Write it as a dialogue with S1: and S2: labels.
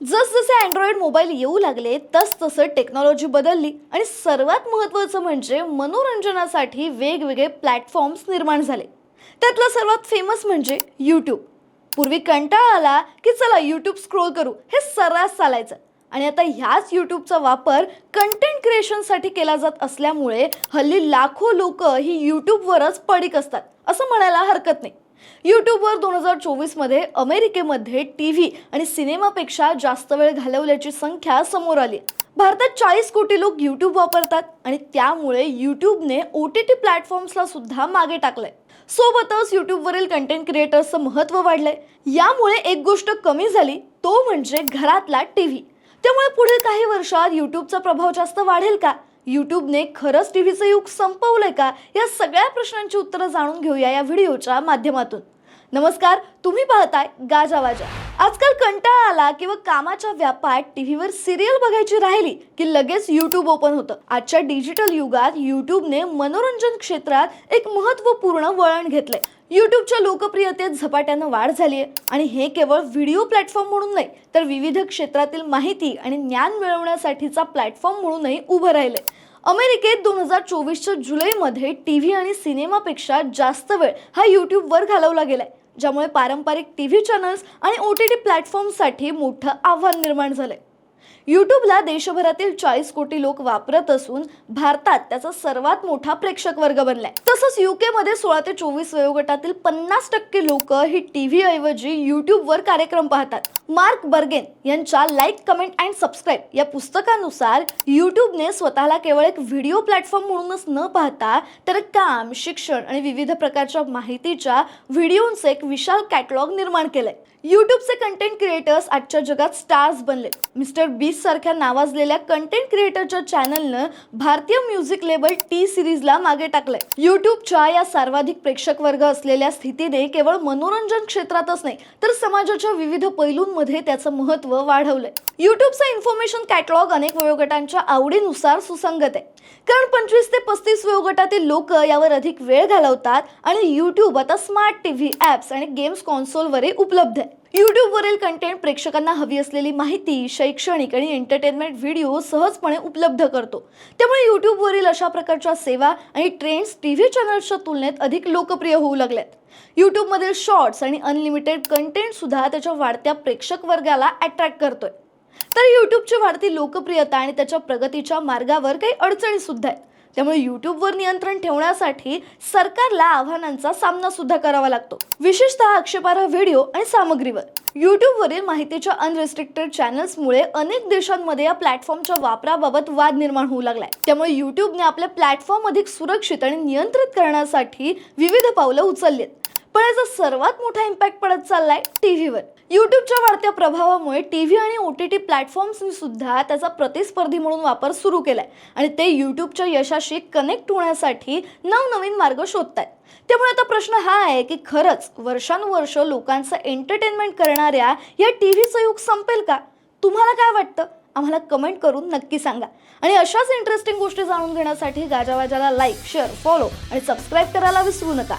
S1: जसजसे Android mobile येऊ लागले तसतसं टेक्नॉलॉजी बदलली. आणि सर्वात महत्त्वाचं म्हणजे मनोरंजनासाठी वेगवेगळे प्लॅटफॉर्म्स निर्माण झाले. त्यातलं सर्वात फेमस म्हणजे यूट्यूब पूर्वी कंटाळा आला की चला यूट्यूब स्क्रोल करू हे सर्रास चालायचं. आणि आता ह्याच यूट्यूबचा वापर कंटेंट क्रिएशनसाठी केला जात असल्यामुळे हल्ली लाखो लोक ही यूट्यूबवरच पडीक असतात असं म्हणायला हरकत नाही. यूट्यूबवर दोन हजार चोवीसमध्ये अमेरिकेमध्ये टी व्ही आणि सिनेमापेक्षा जास्त वेळ घालवल्याची संख्या समोर आली. भारतात चाळीस कोटी लोक यूट्यूब वापरतात आणि त्यामुळे यूट्यूबने ओ टी टी प्लॅटफॉर्म्सला सुद्धा मागे टाकलंय. सोबतच यूट्यूबवरील कंटेंट क्रिएटर्सचं महत्त्व वाढलंय. यामुळे एक गोष्ट कमी झाली तो म्हणजे घरातला टी व्ही त्यामुळे पुढील काही वर्षात यूट्यूबचा प्रभाव जास्त वाढेल का? यूट्यूबने खरंच टी व्हीचं युग संपवलंय का? या सगळ्या प्रश्नांची उत्तरं जाणून घेऊया या व्हिडिओच्या माध्यमातून. नमस्कार तुम्ही पाहताय गाजावाजा आजकाल कंटाळा आला किंवा कामाच्या व्यापात टीव्हीवर सिरियल बघायची राहिली की लगेच युट्यूब ओपन होतं. आजच्या डिजिटल युगात यूट्यूबने मनोरंजन क्षेत्रात एक महत्त्वपूर्ण वळण घेतलंय. यूट्यूबच्या लोकप्रियतेत झपाट्यानं वाढ झाली आहे आणि हे केवळ व्हिडिओ प्लॅटफॉर्म म्हणून नाही तर विविध क्षेत्रातील माहिती आणि ज्ञान मिळवण्यासाठीचा प्लॅटफॉर्म म्हणूनही उभं राहिलंय. अमेरिकेत दोन हजार चोवीसच्या जुलैमध्ये टी व्ही आणि सिनेमापेक्षा जास्त वेळ हा यूट्यूबवर घालवला गेलाय. ज्यामुळे पारंपरिक टी व्ही चॅनल्स आणि ओ टी टी प्लॅटफॉर्मसाठी मोठं आव्हान निर्माण झालं आहे यूट्यूबला देशभरातील चाळीस कोटी लोक वापरत असून भारतात त्याचा सर्वात मोठा प्रेक्षक वर्ग बनलाय. तसंच युके मध्ये सोळा ते चोवीस वयोगटातील पन्नास टक्के लोक ही टीव्ही ऐवजी यूट्यूबवर कार्यक्रम पाहतात. मार्क बर्गेन यांच्या लाईक कमेंट अँड सबस्क्राईब या पुस्तकानुसार युट्यूबने स्वतःला केवळ एक व्हिडिओ प्लॅटफॉर्म म्हणूनच न पाहता तर काम शिक्षण आणि विविध प्रकारच्या माहितीच्या व्हिडिओंचे एक विशाल कॅटलॉग निर्माण केलंय. युट्यूबचे कंटेंट क्रिएटर्स आजच्या जगात स्टार्स बनले मिस्टर बीस सारख्या नावाजलेल्या कंटेंट क्रिएटरच्या चॅनलनं भारतीय म्युझिक लेबल टी सिरीजला मागे टाकलंय. युट्यूबच्या या सर्वाधिक प्रेक्षक वर्ग असलेल्या स्थितीने केवळ मनोरंजन क्षेत्रातच नाही तर समाजाच्या विविध पैलूंमध्ये त्याचं महत्त्व वाढवलंय. युट्यूबचा इन्फॉर्मेशन कॅटलॉग अनेक वयोगटांच्या आवडीनुसार सुसंगत आहे. कारण पंचवीस ते पस्तीस वयोगटातील लोक यावर अधिक वेळ घालवतात आणि यूट्यूब आता स्मार्ट टी व्ही ॲप्स आणि गेम्स कॉन्सोलवरही उपलब्ध आहे. यूट्यूबवरील कंटेंट प्रेक्षकांना हवी असलेली माहिती शैक्षणिक आणि एंटरटेनमेंट व्हिडिओ सहजपणे उपलब्ध करतो. त्यामुळे यूट्यूबवरील अशा प्रकारच्या सेवा आणि ट्रेंड्स टी व्ही चॅनल्सच्या तुलनेत अधिक लोकप्रिय होऊ लागल्यात. यूट्यूबमधील शॉर्ट्स आणि अनलिमिटेड कंटेंटसुद्धा त्याच्या वाढत्या प्रेक्षक वर्गाला अट्रॅक्ट करतोय. तर यूट्यूबची वाढती लोकप्रियता आणि त्याच्या प्रगतीच्या मार्गावर काही अडचणी सुद्धा आहेत. त्यामुळे यूट्यूबवर नियंत्रण ठेवण्यासाठी सरकारला आव्हानांचा सामना सुद्धा करावा लागतो. विशेषतः आक्षेपार्ह व्हिडिओ आणि सामग्रीवर. यूट्यूबवरील माहितीच्या अनरिस्ट्रिक्टेड चॅनल्समुळे अनेक देशांमध्ये या प्लॅटफॉर्मच्या वापराबाबत वाद निर्माण होऊ लागलाय. त्यामुळे यूट्यूबने आपले प्लॅटफॉर्म अधिक सुरक्षित आणि नियंत्रित करण्यासाठी विविध पावलं उचलली आहेत पण याचा सर्वात मोठा इम्पॅक्ट पडत चाललाय टीव्हीवर. यूट्यूबच्या वाढत्या प्रभावामुळे टीव्ही आणि ओ टी टी प्लॅटफॉर्म्सनी सुद्धा त्याचा प्रतिस्पर्धी म्हणून वापर सुरू केला आहे आणि ते यूट्यूबच्या यशाशी कनेक्ट होण्यासाठी नवनवीन मार्ग शोधतायत. त्यामुळे आता प्रश्न हा आहे की खरंच वर्षानुवर्ष लोकांचं एंटरटेनमेंट करणाऱ्या या टीव्हीचं युग संपेल का? तुम्हाला काय वाटतं? आम्हाला कमेंट करून नक्की सांगा. आणि अशाच इंटरेस्टिंग गोष्टी जाणून घेण्यासाठी गाजावाजाला लाईक शेअर फॉलो आणि सबस्क्राईब करायला विसरू नका.